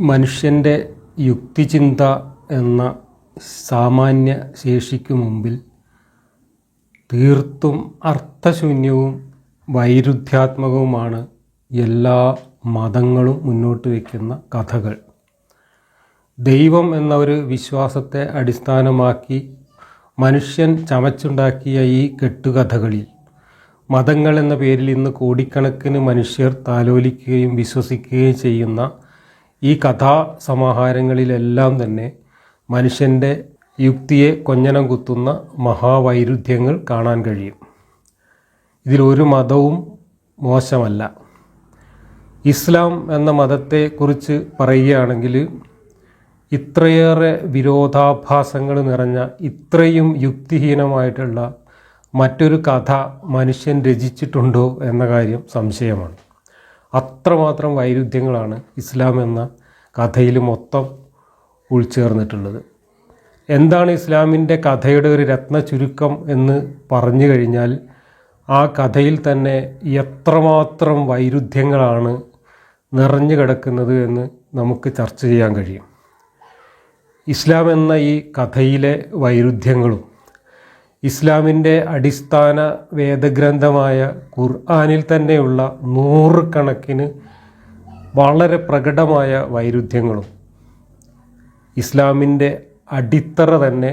മനുഷ്യന്റെ യുക്തിചിന്ത എന്ന സാമാന്യ ശേഷിക്കു മുമ്പിൽ തീർത്തും അർത്ഥശൂന്യവും വൈരുദ്ധ്യാത്മകവുമാണ് എല്ലാ മതങ്ങളും മുന്നോട്ട് വയ്ക്കുന്ന കഥകൾ. ദൈവം എന്ന ഒരു വിശ്വാസത്തെ അടിസ്ഥാനമാക്കി മനുഷ്യൻ ചമച്ചുണ്ടാക്കിയ ഈ കെട്ടുകഥകളിൽ മതങ്ങൾ എന്ന പേരിൽ ഇന്ന് കോടിക്കണക്കിന് മനുഷ്യർ താലോലിക്കുകയും വിശ്വസിക്കുകയും ചെയ്യുന്ന ഈ കഥാസമാഹാരങ്ങളിലെല്ലാം തന്നെ മനുഷ്യന്റെ യുക്തിയെ കൊഞ്ഞനം കുത്തുന്ന മഹാവൈരുദ്ധ്യങ്ങൾ കാണാൻ കഴിയും. ഇതിലൊരു മതവും മോശമല്ല. ഇസ്ലാം എന്ന മതത്തെക്കുറിച്ച് പറയുകയാണെങ്കിൽ ഇത്രയേറെ വിരോധാഭാസങ്ങൾ നിറഞ്ഞ ഇത്രയും യുക്തിഹീനമായിട്ടുള്ള മറ്റൊരു കഥ മനുഷ്യൻ രചിച്ചിട്ടുണ്ടോ എന്ന കാര്യം സംശയമാണ്. അത്രമാത്രം വൈരുദ്ധ്യങ്ങളാണ് ഇസ്ലാം എന്ന കഥയിൽ മൊത്തം ഉൾച്ചേർന്നിട്ടുള്ളത്. എന്താണ് ഇസ്ലാമിന്റെ കഥയുടെ ഒരു രത്ന ചുരുക്കം എന്ന് പറഞ്ഞു കഴിഞ്ഞാൽ ആ കഥയിൽ തന്നെ എത്രമാത്രം വൈരുദ്ധ്യങ്ങളാണ് നിറഞ്ഞു കിടക്കുന്നത് എന്ന് നമുക്ക് ചർച്ച ചെയ്യാൻ കഴിയും. ഇസ്ലാം എന്ന ഈ കഥയിലെ വൈരുദ്ധ്യങ്ങളും ഇസ്ലാമിന്റെ അടിസ്ഥാന വേദഗ്രന്ഥമായ ഖുർആാനിൽ തന്നെയുള്ള നൂറുകണക്കിന് വളരെ പ്രകടമായ വൈരുദ്ധ്യങ്ങളും ഇസ്ലാമിന്റെ അടിത്തറ തന്നെ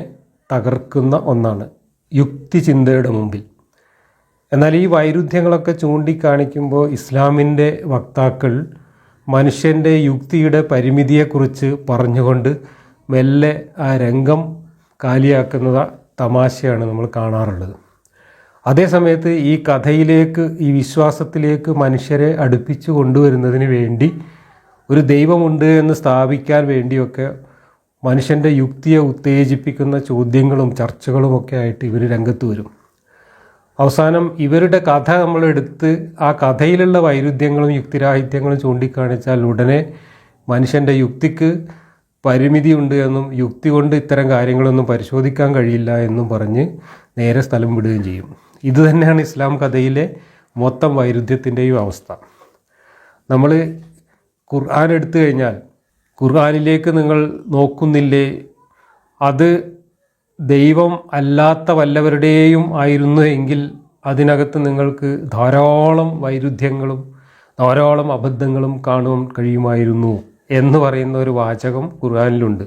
തകർക്കുന്ന ഒന്നാണ് യുക്തിചിന്തയുടെ മുമ്പിൽ. എന്നാൽ ഈ വൈരുദ്ധ്യങ്ങളൊക്കെ ചൂണ്ടിക്കാണിക്കുമ്പോൾ ഇസ്ലാമിന്റെ വക്താക്കൾ മനുഷ്യന്റെ യുക്തിയുടെ പരിമിതിയെക്കുറിച്ച് പറഞ്ഞുകൊണ്ട് മെല്ലെ ആ രംഗം കാലിയാക്കുന്നത് തമാശയാണ് നമ്മൾ കാണാറുള്ളത്. അതേസമയത്ത് ഈ കഥയിലേക്ക് ഈ വിശ്വാസത്തിലേക്ക് മനുഷ്യരെ അടുപ്പിച്ചു കൊണ്ടുവരുന്നതിന് വേണ്ടി ഒരു ദൈവമുണ്ട് എന്ന് സ്ഥാപിക്കാൻ വേണ്ടിയൊക്കെ മനുഷ്യന്റെ യുക്തിയെ ഉത്തേജിപ്പിക്കുന്ന ചോദ്യങ്ങളും ചർച്ചകളും ഒക്കെ ആയിട്ട് ഇവർ രംഗത്ത് വരും. അവസാനം ഇവരുടെ കഥ നമ്മളെടുത്ത് ആ കഥയിലുള്ള വൈരുദ്ധ്യങ്ങളും യുക്തിരാഹിത്യങ്ങളും ചൂണ്ടിക്കാണിച്ചാൽ ഉടനെ മനുഷ്യന്റെ യുക്തിക്ക് പരിമിതിയുണ്ട് എന്നും യുക്തി കൊണ്ട് ഇത്തരം കാര്യങ്ങളൊന്നും പരിശോധിക്കാൻ കഴിയില്ല എന്നും പറഞ്ഞ് നേരെ സ്ഥലം വിടുകയും ചെയ്യും. ഇത് തന്നെയാണ് ഇസ്ലാം കഥയിലെ മൊത്തം വൈരുദ്ധ്യത്തിന്റെയും അവസ്ഥ. നമ്മൾ ഖുർആൻ എടുത്തു കഴിഞ്ഞാൽ ഖുർആാനിലേക്ക് നിങ്ങൾ നോക്കുന്നില്ലേ? അത് ദൈവം അല്ലാത്ത വല്ലവരുടെയും ആയിരുന്നു എങ്കിൽ അതിനകത്ത് നിങ്ങൾക്ക് ധാരാളം വൈരുദ്ധ്യങ്ങളും ധാരാളം അബദ്ധങ്ങളും കാണുവാൻ കഴിയുമായിരുന്നു. എന്ന് പറയുന്ന ഒരു വാചകം ഖുർആാനിലുണ്ട്.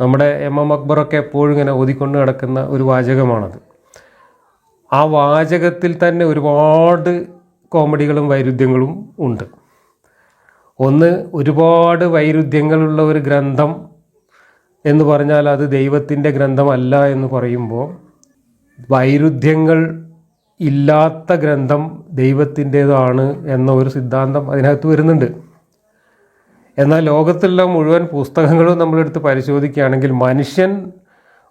നമ്മുടെ എം എം അക്ബറൊക്കെ എപ്പോഴും ഇങ്ങനെ ഓതിക്കൊണ്ട് കിടക്കുന്ന ഒരു വാചകമാണത്. ആ വാചകത്തിൽ തന്നെ ഒരുപാട് കോമഡികളും വൈരുദ്ധ്യങ്ങളും ഉണ്ട്. ഒന്ന് ഒരുപാട് വൈരുദ്ധ്യങ്ങളുള്ള ഒരു ഗ്രന്ഥം എന്ന് പറഞ്ഞാൽ അത് ദൈവത്തിന്റെ ഗ്രന്ഥമല്ല എന്ന് പറയുമ്പോൾ വൈരുദ്ധ്യങ്ങൾ ഇല്ലാത്ത ഗ്രന്ഥം ദൈവത്തിന്റേതാണ് എന്ന ഒരു സിദ്ധാന്തം അതിനകത്ത് വരുന്നുണ്ട്. എന്നാൽ ലോകത്തുള്ള മുഴുവൻ പുസ്തകങ്ങളും നമ്മളെടുത്ത് പരിശോധിക്കുകയാണെങ്കിൽ മനുഷ്യൻ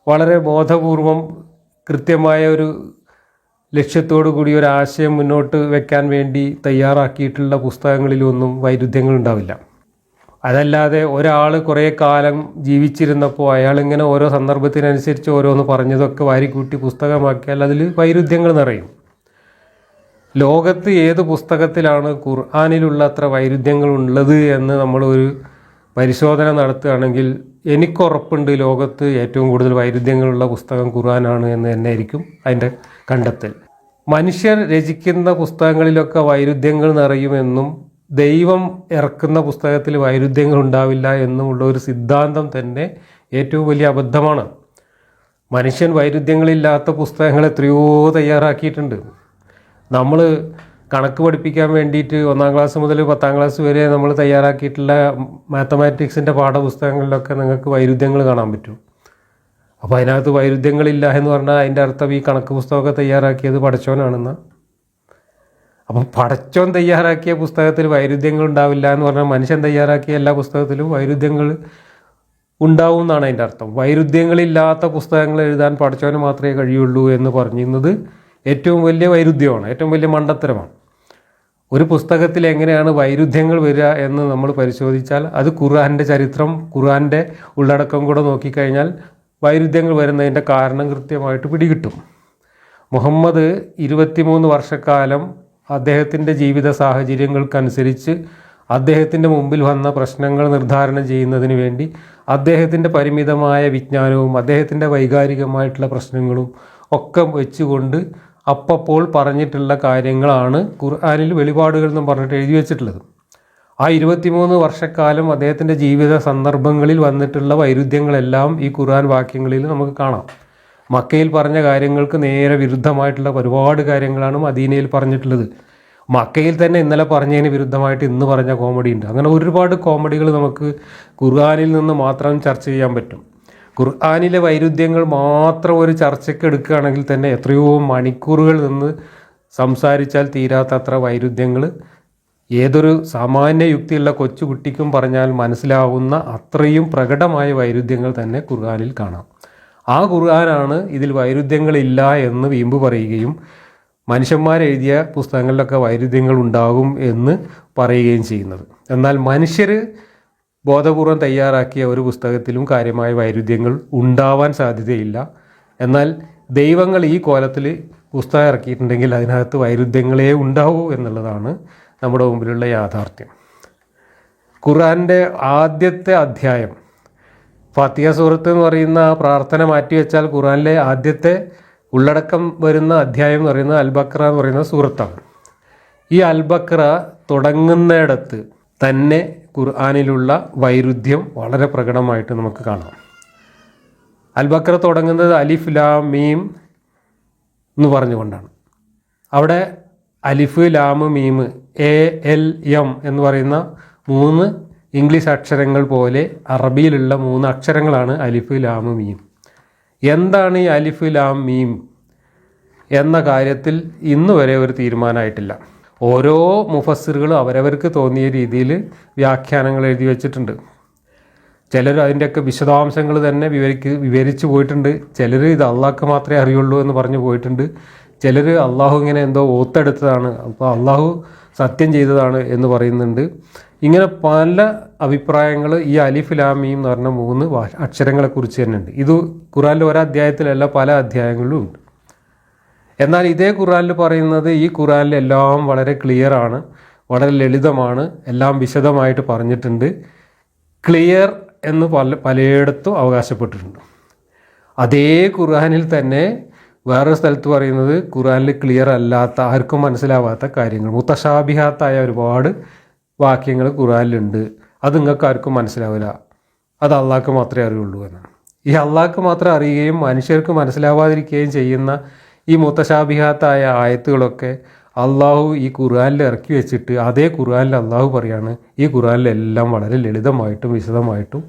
വളരെ ബോധപൂർവം കൃത്യമായ ഒരു ലക്ഷ്യത്തോടു കൂടി ഒരു ആശയം മുന്നോട്ട് വെക്കാൻ വേണ്ടി തയ്യാറാക്കിയിട്ടുള്ള പുസ്തകങ്ങളിലൊന്നും വൈരുദ്ധ്യങ്ങൾ ഉണ്ടാവില്ല അതല്ലാതെ ഒരാൾ കുറേ കാലം ജീവിച്ചിരുന്നപ്പോൾ അയാളിങ്ങനെ ഓരോ സന്ദർഭത്തിനനുസരിച്ച് ഓരോന്ന് പറഞ്ഞതൊക്കെ വാരിക്കൂട്ടി പുസ്തകമാക്കിയാൽ അതിൽ വൈരുദ്ധ്യങ്ങൾ നിറയും. ലോകത്ത് ഏത് പുസ്തകത്തിലാണ് ഖുർആാനിലുള്ള അത്ര വൈരുദ്ധ്യങ്ങൾ ഉള്ളത് എന്ന് നമ്മളൊരു പരിശോധന നടത്തുകയാണെങ്കിൽ എനിക്കുറപ്പുണ്ട് ലോകത്ത് ഏറ്റവും കൂടുതൽ വൈരുദ്ധ്യങ്ങളുള്ള പുസ്തകം ഖുർആനാണ് എന്ന് തന്നെ ആയിരിക്കും അതിന്റെ കണ്ടെത്തൽ. മനുഷ്യർ രചിക്കുന്ന പുസ്തകങ്ങളിലൊക്കെ വൈരുദ്ധ്യങ്ങൾ നിറയുമെന്നും ദൈവം ഇറക്കുന്ന പുസ്തകത്തിൽ വൈരുദ്ധ്യങ്ങൾ ഉണ്ടാവില്ല എന്നുമുള്ള ഒരു സിദ്ധാന്തം തന്നെ ഏറ്റവും വലിയ അബദ്ധമാണ്. മനുഷ്യൻ വൈരുദ്ധ്യങ്ങളില്ലാത്ത പുസ്തകങ്ങൾ എത്രയോ തയ്യാറാക്കിയിട്ടുണ്ട്. നമ്മൾ കണക്ക് പഠിപ്പിക്കാൻ വേണ്ടിയിട്ട് ഒന്നാം ക്ലാസ് മുതൽ പത്താം ക്ലാസ് വരെ നമ്മൾ തയ്യാറാക്കിയിട്ടുള്ള മാത്തമാറ്റിക്സിന്റെ പാഠപുസ്തകങ്ങളിലൊക്കെ നിങ്ങൾക്ക് വൈരുദ്ധ്യങ്ങൾ കാണാൻ പറ്റും. അപ്പോൾ അതിനകത്ത് വൈരുദ്ധ്യങ്ങളില്ല എന്ന് പറഞ്ഞാൽ അതിന്റെ അർത്ഥം ഈ കണക്ക് പുസ്തകമൊക്കെ തയ്യാറാക്കിയത് പടച്ചോനാണെന്ന അപ്പോൾ പടച്ചോൻ തയ്യാറാക്കിയ പുസ്തകത്തിൽ വൈരുദ്ധ്യങ്ങൾ ഉണ്ടാവില്ല എന്ന് പറഞ്ഞാൽ മനുഷ്യൻ തയ്യാറാക്കിയ എല്ലാ പുസ്തകത്തിലും വൈരുദ്ധ്യങ്ങൾ ഉണ്ടാവും എന്നാണ് അതിന്റെ അർത്ഥം. വൈരുദ്ധ്യങ്ങളില്ലാത്ത പുസ്തകങ്ങൾ എഴുതാൻ പടച്ചോന് മാത്രമേ കഴിയുള്ളൂ എന്ന് പറഞ്ഞിരുന്നത് ഏറ്റവും വലിയ വൈരുദ്ധ്യമാണ് ഏറ്റവും വലിയ മണ്ടത്തരമാണ്. ഒരു പുസ്തകത്തിൽ എങ്ങനെയാണ് വൈരുദ്ധ്യങ്ങൾ വരിക എന്ന് നമ്മൾ പരിശോധിച്ചാൽ അത് ഖുർആന്റെ ചരിത്രം ഖുർആന്റെ ഉള്ളടക്കം കൂടെ നോക്കിക്കഴിഞ്ഞാൽ വൈരുദ്ധ്യങ്ങൾ വരുന്നതിന്റെ കാരണം കൃത്യമായിട്ട് പിടികിട്ടും. മുഹമ്മദ് ഇരുപത്തിമൂന്ന് വർഷക്കാലം അദ്ദേഹത്തിന്റെ ജീവിത സാഹചര്യങ്ങൾക്കനുസരിച്ച് അദ്ദേഹത്തിന്റെ മുമ്പിൽ വന്ന പ്രശ്നങ്ങൾ നിർദ്ധാരണം ചെയ്യുന്നതിന് വേണ്ടി അദ്ദേഹത്തിന്റെ പരിമിതമായ വിജ്ഞാനവും അദ്ദേഹത്തിന്റെ വൈകാരികമായിട്ടുള്ള പ്രശ്നങ്ങളും ഒക്കെ വെച്ചുകൊണ്ട് അപ്പപ്പോൾ പറഞ്ഞിട്ടുള്ള കാര്യങ്ങളാണ് ഖുർആാനിൽ വെളിപാടുകൾ എന്നും പറഞ്ഞിട്ട് എഴുതി വെച്ചിട്ടുള്ളത്. ആ ഇരുപത്തിമൂന്ന് വർഷക്കാലം അദ്ദേഹത്തിന്റെ ജീവിത സന്ദർഭങ്ങളിൽ വന്നിട്ടുള്ള വൈരുദ്ധ്യങ്ങളെല്ലാം ഈ ഖുർആൻ വാക്യങ്ങളിൽ നമുക്ക് കാണാം. മക്കയിൽ പറഞ്ഞ കാര്യങ്ങൾക്ക് നേരെ വിരുദ്ധമായിട്ടുള്ള ഒരുപാട് കാര്യങ്ങളാണ് മദീനയിൽ പറഞ്ഞിട്ടുള്ളത്. മക്കയിൽ തന്നെ ഇന്നലെ പറഞ്ഞതിന് വിരുദ്ധമായിട്ട് ഇന്ന് പറഞ്ഞ കോമഡി ഉണ്ട്. അങ്ങനെ ഒരുപാട് കോമഡികൾ നമുക്ക് ഖുർആാനിൽ നിന്ന് മാത്രം ചർച്ച ചെയ്യാൻ പറ്റും. ഖുർആാനിലെ വൈരുദ്ധ്യങ്ങൾ മാത്രം ഒരു ചർച്ചയ്ക്ക് എടുക്കുകയാണെങ്കിൽ തന്നെ എത്രയോ മണിക്കൂറുകൾ നിന്ന് സംസാരിച്ചാൽ തീരാത്തത്ര വൈരുദ്ധ്യങ്ങൾ. ഏതൊരു സാമാന്യ യുക്തിയുള്ള കൊച്ചുകുട്ടിക്കും പറഞ്ഞാൽ മനസ്സിലാവുന്ന അത്രയും പ്രകടമായ വൈരുദ്ധ്യങ്ങൾ തന്നെ ഖുർആാനിൽ കാണാം. ആ ഖുർആനാണ് ഇതിൽ വൈരുദ്ധ്യങ്ങളില്ല എന്ന് വീമ്പ് പറയുകയും മനുഷ്യന്മാരെഴുതിയ പുസ്തകങ്ങളിലൊക്കെ വൈരുദ്ധ്യങ്ങൾ ഉണ്ടാകും എന്ന് പറയുകയും ചെയ്യുന്നത്. എന്നാൽ മനുഷ്യർ ബോധപൂർവം തയ്യാറാക്കിയ ഒരു പുസ്തകത്തിലും കാര്യമായ വൈരുദ്ധ്യങ്ങൾ ഉണ്ടാവാൻ സാധ്യതയില്ല. എന്നാൽ ദൈവങ്ങൾ ഈ കോലത്തിൽ പുസ്തകം ഇറക്കിയിട്ടുണ്ടെങ്കിൽ അതിനകത്ത് വൈരുദ്ധ്യങ്ങളേ ഉണ്ടാവൂ എന്നുള്ളതാണ് നമ്മുടെ മുമ്പിലുള്ള യാഥാർത്ഥ്യം. ഖുർആന്റെ ആദ്യത്തെ അധ്യായം ഫാത്തിയ സൂറത്ത് എന്ന് പറയുന്ന ആ പ്രാർത്ഥന മാറ്റിവെച്ചാൽ ഖുർആനിലെ ആദ്യത്തെ ഉള്ളടക്കം വരുന്ന അധ്യായം എന്ന് പറയുന്നത് അൽബക്ര എന്ന് പറയുന്ന സൂറത്താണ്. ഈ അൽബക്ര തുടങ്ങുന്നിടത്ത് തന്നെ ഖുർആാനിലുള്ള വൈരുദ്ധ്യം വളരെ പ്രകടമായിട്ട് നമുക്ക് കാണാം. അൽബക്ര തുടങ്ങുന്നത് അലിഫ് ലാം മീം എന്ന് പറഞ്ഞുകൊണ്ടാണ്. അവിടെ അലിഫ് ലാം മീം എ എൽ എം എന്ന് പറയുന്ന മൂന്ന് ഇംഗ്ലീഷ് അക്ഷരങ്ങൾ പോലെ അറബിയിലുള്ള മൂന്ന് അക്ഷരങ്ങളാണ് അലിഫ് ലാം മീം. എന്താണ് ഈ അലിഫ് ലാം മീം എന്ന കാര്യത്തിൽ ഇന്നുവരെ ഒരു തീരുമാനമായിട്ടില്ല. ഓരോ മുഫസ്സിറുകളും അവരവർക്ക് തോന്നിയ രീതിയിൽ വ്യാഖ്യാനങ്ങൾ എഴുതി വെച്ചിട്ടുണ്ട്. ചിലർ അതിന്റെയൊക്കെ വിശദാംശങ്ങൾ തന്നെ വിവരിക്ക് വിവരിച്ചു പോയിട്ടുണ്ട്. ചിലർ ഇത് അള്ളാഹ്ക്ക് മാത്രമേ അറിയുള്ളൂ എന്ന് പറഞ്ഞു പോയിട്ടുണ്ട്. ചിലർ അള്ളാഹു ഇങ്ങനെ എന്തോ ഓത്തെടുത്തതാണ്. അപ്പോൾ അള്ളാഹു സത്യം ചെയ്തതാണ് എന്ന് പറയുന്നുണ്ട്. ഇങ്ങനെ പല അഭിപ്രായങ്ങൾ ഈ അലിഫ് ലാമീം എന്ന് പറഞ്ഞ മൂന്ന് അക്ഷരങ്ങളെക്കുറിച്ച് തന്നെ ഉണ്ട് ഇത് ഖുറാനിലെ ഒരധ്യായത്തിലല്ല പല അധ്യായങ്ങളിലും ഉണ്ട്. എന്നാൽ ഇതേ ഖുറാനിൽ പറയുന്നത് ഈ ഖുറാനിൽ എല്ലാം വളരെ ക്ലിയർ ആണ് വളരെ ലളിതമാണ് എല്ലാം വിശദമായിട്ട് പറഞ്ഞിട്ടുണ്ട്. ക്ലിയർ എന്ന് പല പലയിടത്തും അവകാശപ്പെട്ടിട്ടുണ്ട്. അതേ ഖുർആനിൽ തന്നെ വേറൊരു സ്ഥലത്ത് പറയുന്നത് ഖുർആനിൽ ക്ലിയർ അല്ലാത്ത ആർക്കും മനസ്സിലാവാത്ത കാര്യങ്ങൾ. മുത്തശാബിഹാത്തായ ഒരുപാട് വാക്യങ്ങൾ ഖുറാനിലുണ്ട് അത് നിങ്ങൾക്ക് ആർക്കും മനസ്സിലാവില്ല. അത് അള്ളാഹ്ക്ക് മാത്രമേ അറിയുള്ളൂ എന്നാണ്. ഈ അള്ളാഹ്ക്ക് മാത്രം അറിയുകയും മനുഷ്യർക്ക് മനസ്സിലാവാതിരിക്കുകയും ചെയ്യുന്ന ഈ മുത്തശാബിഹാത്തായ ആയത്തുകളൊക്കെ അള്ളാഹു ഈ ഖുർആാനിൽ ഇറക്കി വെച്ചിട്ട് അതേ ഖുർആാനിൽ അള്ളാഹു പറയാണ്. ഈ ഖുർആാനിലെല്ലാം വളരെ ലളിതമായിട്ടും വിശദമായിട്ടും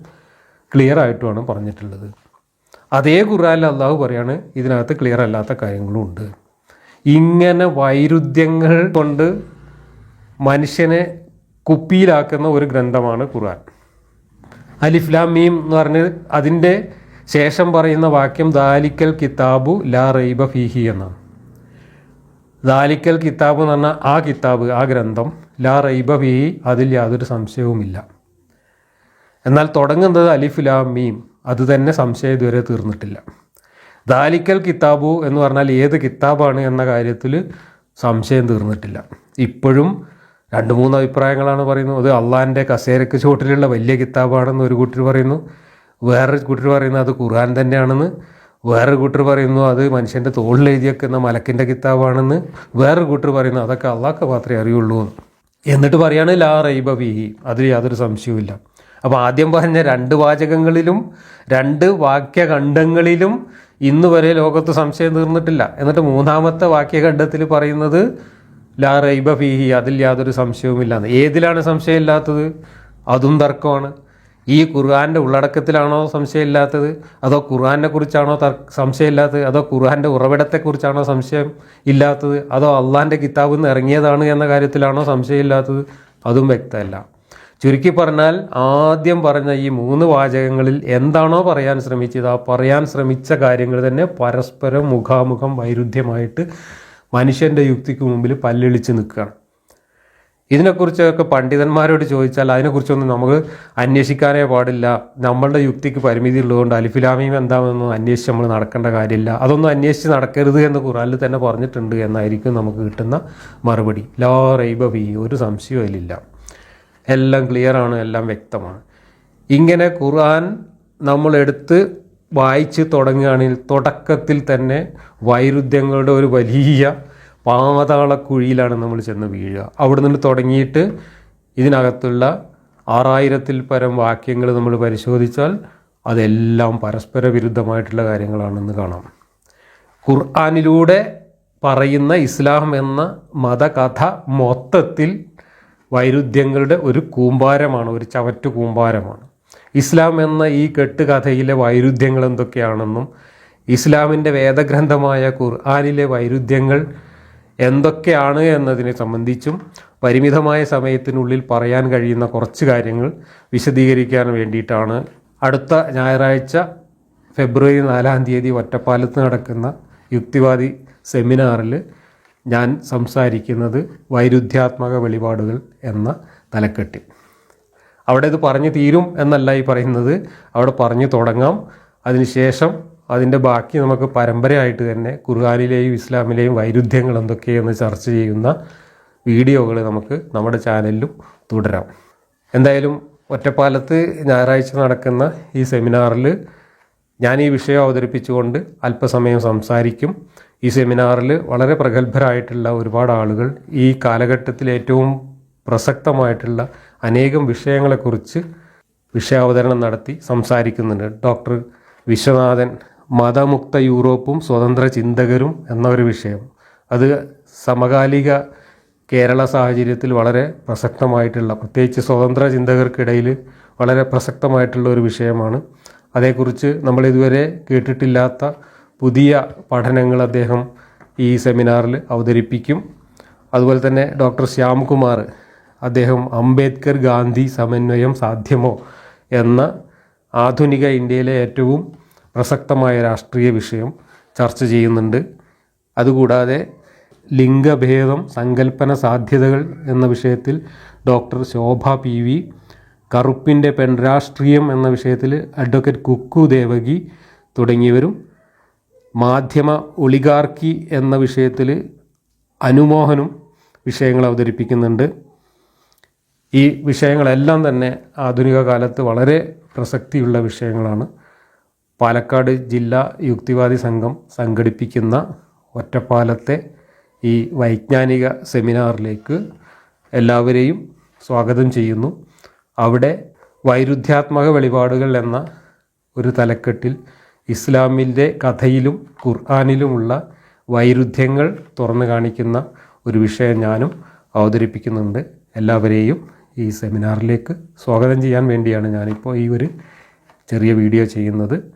ക്ലിയർ ആയിട്ടുമാണ് പറഞ്ഞിട്ടുള്ളത്. അതേ ഖുർആാനിൽ അള്ളാഹു പറയാണ് ഇതിനകത്ത് ക്ലിയർ അല്ലാത്ത കാര്യങ്ങളും ഉണ്ട്. ഇങ്ങനെ വൈരുദ്ധ്യങ്ങൾ കൊണ്ട് മനുഷ്യനെ കുപ്പിയിലാക്കുന്ന ഒരു ഗ്രന്ഥമാണ് ഖുർആൻ. അലിഫ്ലാം മീം എന്ന് പറഞ്ഞ് അതിന്റെ ശേഷം പറയുന്ന വാക്യം ദാലിക്കൽ കിതാബു ലാ റൈബ ഫീഹി എന്നാണ്. ദാലിക്കൽ കിതാബ് എന്ന് പറഞ്ഞാൽ ആ കിതാബ് ആ ഗ്രന്ഥം ലാ റൈബ ഫീഹി അതിൽ യാതൊരു സംശയവുമില്ല. എന്നാൽ തുടങ്ങുന്നത് അലിഫ് ലാ മീം അത് തന്നെ സംശയം ഇതുവരെ തീർന്നിട്ടില്ല. ദാലിക്കൽ കിതാബു എന്ന് പറഞ്ഞാൽ ഏത് കിതാബാണ് എന്ന കാര്യത്തിൽ സംശയം തീർന്നിട്ടില്ല. ഇപ്പോഴും രണ്ട് മൂന്ന് അഭിപ്രായങ്ങളാണ് പറയുന്നത്. അത് അള്ളാഹിന്റെ കസേരക്ക് ചുവട്ടിലുള്ള വലിയ കിതാബാണെന്ന് ഒരു കൂട്ടർ പറയുന്നു. വേറൊരു കൂട്ടർ പറയുന്നത് അത് ഖുർആൻ തന്നെയാണെന്ന് വേറൊരു കൂട്ടർ പറയുന്നു അത് മനുഷ്യന്റെ തോളിൽ എഴുതിയേക്കുന്ന മലക്കിന്റെ കിതാബാണെന്ന് വേറൊരു കൂട്ടർ പറയുന്നു അതൊക്കെ അള്ളാഹ്ക്ക് മാത്രമേ അറിയുള്ളൂ എന്ന്. എന്നിട്ട് പറയാണ് ലാ റൈബ ഫീഹി. അതിൽ യാതൊരു സംശയവുമില്ല അപ്പോൾ ആദ്യം പറഞ്ഞ രണ്ട് വാചകങ്ങളിലും രണ്ട് വാക്യഖണ്ഡങ്ങളിലും ഇന്ന് വരെ ലോകത്ത് സംശയം തീർന്നിട്ടില്ല. എന്നിട്ട് മൂന്നാമത്തെ വാക്യഖണ്ഡത്തിൽ പറയുന്നത് ലാ റൈബ ഫീഹി. അതിൽ യാതൊരു സംശയവുമില്ല ഏതിലാണ് സംശയമില്ലാത്തത്? അതും തർക്കമാണ്. ഈ ഖുർആാന്റെ ഉള്ളടക്കത്തിലാണോ സംശയമില്ലാത്തത്? അതോ ഖുർആാനെ കുറിച്ചാണോ സംശയമില്ലാത്തത്? അതോ ഖുർആാന്റെ ഉറവിടത്തെക്കുറിച്ചാണോ സംശയം ഇല്ലാത്തത്? അതോ അള്ളാന്റെ കിതാബിൽ നിന്ന് ഇറങ്ങിയതാണ് എന്ന കാര്യത്തിലാണോ സംശയമില്ലാത്തത്? അതും വ്യക്തമല്ല. ചുരുക്കി പറഞ്ഞാൽ ആദ്യം പറഞ്ഞ ഈ മൂന്ന് വാചകങ്ങളിൽ എന്താണോ പറയാൻ ശ്രമിച്ചത് ആ പറയാൻ ശ്രമിച്ച കാര്യങ്ങൾ തന്നെ പരസ്പരം മുഖാമുഖം വൈരുദ്ധ്യമായിട്ട് മനുഷ്യന്റെ യുക്തിക്ക് മുമ്പിൽ പല്ലിളിച്ച് നിൽക്കുകയാണ്. ഇതിനെക്കുറിച്ചൊക്കെ പണ്ഡിതന്മാരോട് ചോദിച്ചാൽ അതിനെക്കുറിച്ചൊന്നും നമുക്ക് അന്വേഷിക്കാനേ പാടില്ല. നമ്മളുടെ യുക്തിക്ക് പരിമിതി ഉള്ളതുകൊണ്ട് അലിഫിലാമിയും എന്താണെന്നൊന്നും അന്വേഷിച്ച് നമ്മൾ നടക്കേണ്ട കാര്യമില്ല. അതൊന്നും അന്വേഷിച്ച് നടക്കരുത് എന്ന് ഖുറാനിൽ തന്നെ പറഞ്ഞിട്ടുണ്ട് എന്നായിരിക്കും നമുക്ക് കിട്ടുന്ന മറുപടി. ലാ റൈബ ഒരു സംശയവും അതിലില്ല എല്ലാം ക്ലിയറാണ് എല്ലാം വ്യക്തമാണ്. ഇങ്ങനെ ഖുർആൻ നമ്മളെടുത്ത് വായിച്ച് തുടങ്ങുകയാണെങ്കിൽ തുടക്കത്തിൽ തന്നെ വൈരുദ്ധ്യങ്ങളുടെ ഒരു വലിയ പാതാളക്കുഴിയിലാണ് നമ്മൾ ചെന്ന് വീഴുക. അവിടെ നിന്ന് തുടങ്ങിയിട്ട് ഇതിനകത്തുള്ള ആറായിരത്തിൽ പരം വാക്യങ്ങൾ നമ്മൾ പരിശോധിച്ചാൽ അതെല്ലാം പരസ്പര വിരുദ്ധമായിട്ടുള്ള കാര്യങ്ങളാണെന്ന് കാണാം. ഖുർആാനിലൂടെ പറയുന്ന ഇസ്ലാം എന്ന മതകഥ മൊത്തത്തിൽ വൈരുദ്ധ്യങ്ങളുടെ ഒരു കൂമ്പാരമാണ് ഒരു ചവറ്റു കൂമ്പാരമാണ്. ഇസ്ലാം എന്ന ഈ കെട്ടുകഥയിലെ വൈരുദ്ധ്യങ്ങൾ എന്തൊക്കെയാണെന്നും ഇസ്ലാമിന്റെ വേദഗ്രന്ഥമായ ഖുർആാനിലെ വൈരുദ്ധ്യങ്ങൾ എന്തൊക്കെയാണ് എന്നതിനെ സംബന്ധിച്ചും പരിമിതമായ സമയത്തിനുള്ളിൽ പറയാൻ കഴിയുന്ന കുറച്ച് കാര്യങ്ങൾ വിശദീകരിക്കാൻ വേണ്ടിയിട്ടാണ് അടുത്ത ഞായറാഴ്ച ഫെബ്രുവരി നാലാം തീയതി ഒറ്റപ്പാലത്ത് നടക്കുന്ന യുക്തിവാദി സെമിനാറിൽ ഞാൻ സംസാരിക്കുന്നത് വൈരുദ്ധ്യാത്മക വെളിപാടുകൾ എന്ന തലക്കെട്ടിൽ. അവിടെ ഇത് പറഞ്ഞു തീരും എന്നല്ല ഈ പറയുന്നത്. അവിടെ പറഞ്ഞു തുടങ്ങാം. അതിനുശേഷം അതിന്റെ ബാക്കി നമുക്ക് പരമ്പരയായിട്ട് തന്നെ ഖുർഹാനിലെയും ഇസ്ലാമിലെയും വൈരുദ്ധ്യങ്ങൾ എന്തൊക്കെയെന്ന് ചർച്ച ചെയ്യുന്ന വീഡിയോകൾ നമുക്ക് നമ്മുടെ ചാനലിലും തുടരാം. എന്തായാലും ഒറ്റപ്പാലത്ത് ഞായറാഴ്ച നടക്കുന്ന ഈ സെമിനാറിൽ ഞാൻ ഈ വിഷയം അവതരിപ്പിച്ചുകൊണ്ട് അല്പസമയം സംസാരിക്കും. ഈ സെമിനാറിൽ വളരെ പ്രഗത്ഭരായിട്ടുള്ള ഒരുപാട് ആളുകൾ ഈ കാലഘട്ടത്തിൽ ഏറ്റവും പ്രസക്തമായിട്ടുള്ള അനേകം വിഷയങ്ങളെക്കുറിച്ച് വിഷയാവതരണം നടത്തി സംസാരിക്കുന്നുണ്ട്. ഡോക്ടർ വിശ്വനാഥൻ മതമുക്ത യൂറോപ്പും സ്വതന്ത്ര ചിന്തകരും എന്ന ഒരു വിഷയം. അത് സമകാലിക കേരള സാഹചര്യത്തിൽ വളരെ പ്രസക്തമായിട്ടുള്ള പ്രത്യേകിച്ച് സ്വതന്ത്ര ചിന്തകർക്കിടയിൽ വളരെ പ്രസക്തമായിട്ടുള്ള ഒരു വിഷയമാണ്. അതേക്കുറിച്ച് നമ്മൾ ഇതുവരെ കേട്ടിട്ടില്ലാത്ത പുതിയ പഠനങ്ങൾ അദ്ദേഹം ഈ സെമിനാറിൽ അവതരിപ്പിക്കും. അതുപോലെ തന്നെ ഡോക്ടർ ശ്യാംകുമാർ അദ്ദേഹം അംബേദ്കർ ഗാന്ധി സമന്വയം സാധ്യമോ എന്ന ആധുനിക ഇന്ത്യയിലെ ഏറ്റവും പ്രസക്തമായ രാഷ്ട്രീയ വിഷയം ചർച്ച ചെയ്യുന്നുണ്ട്. അതുകൂടാതെ ലിംഗഭേദം സങ്കല്പന സാധ്യതകൾ എന്ന വിഷയത്തിൽ ഡോക്ടർ ശോഭ പി വി കറുപ്പിന്റെ പെൺരാഷ്ട്രീയം എന്ന വിഷയത്തിൽ അഡ്വക്കേറ്റ് കുക്കു ദേവകി തുടങ്ങിയവരും മാധ്യമ ഒളിഗാർക്കി എന്ന വിഷയത്തിൽ അനുമോഹനും വിഷയങ്ങൾ അവതരിപ്പിക്കുന്നുണ്ട്. ഈ വിഷയങ്ങളെല്ലാം തന്നെ ആധുനിക കാലത്ത് വളരെ പ്രസക്തിയുള്ള വിഷയങ്ങളാണ്. പാലക്കാട് ജില്ലാ യുക്തിവാദി സംഘം സംഘടിപ്പിക്കുന്ന ഒറ്റപ്പാലത്തെ ഈ വൈജ്ഞാനിക സെമിനാറിലേക്ക് എല്ലാവരെയും സ്വാഗതം ചെയ്യുന്നു. അവിടെ വൈരുദ്ധ്യാത്മക വെളിപാടുകൾ എന്ന ഒരു തലക്കെട്ടിൽ ഇസ്ലാമിന്റെ കഥയിലും ഖുർആാനിലുമുള്ള വൈരുദ്ധ്യങ്ങൾ തുറന്നു കാണിക്കുന്ന ഒരു വിഷയം ഞാനും അവതരിപ്പിക്കുന്നുണ്ട്. എല്ലാവരെയും ഈ സെമിനാറിലേക്ക് സ്വാഗതം ചെയ്യാൻ വേണ്ടിയാണ് ഞാനിപ്പോൾ ഈ ഒരു ചെറിയ വീഡിയോ ചെയ്യുന്നത്.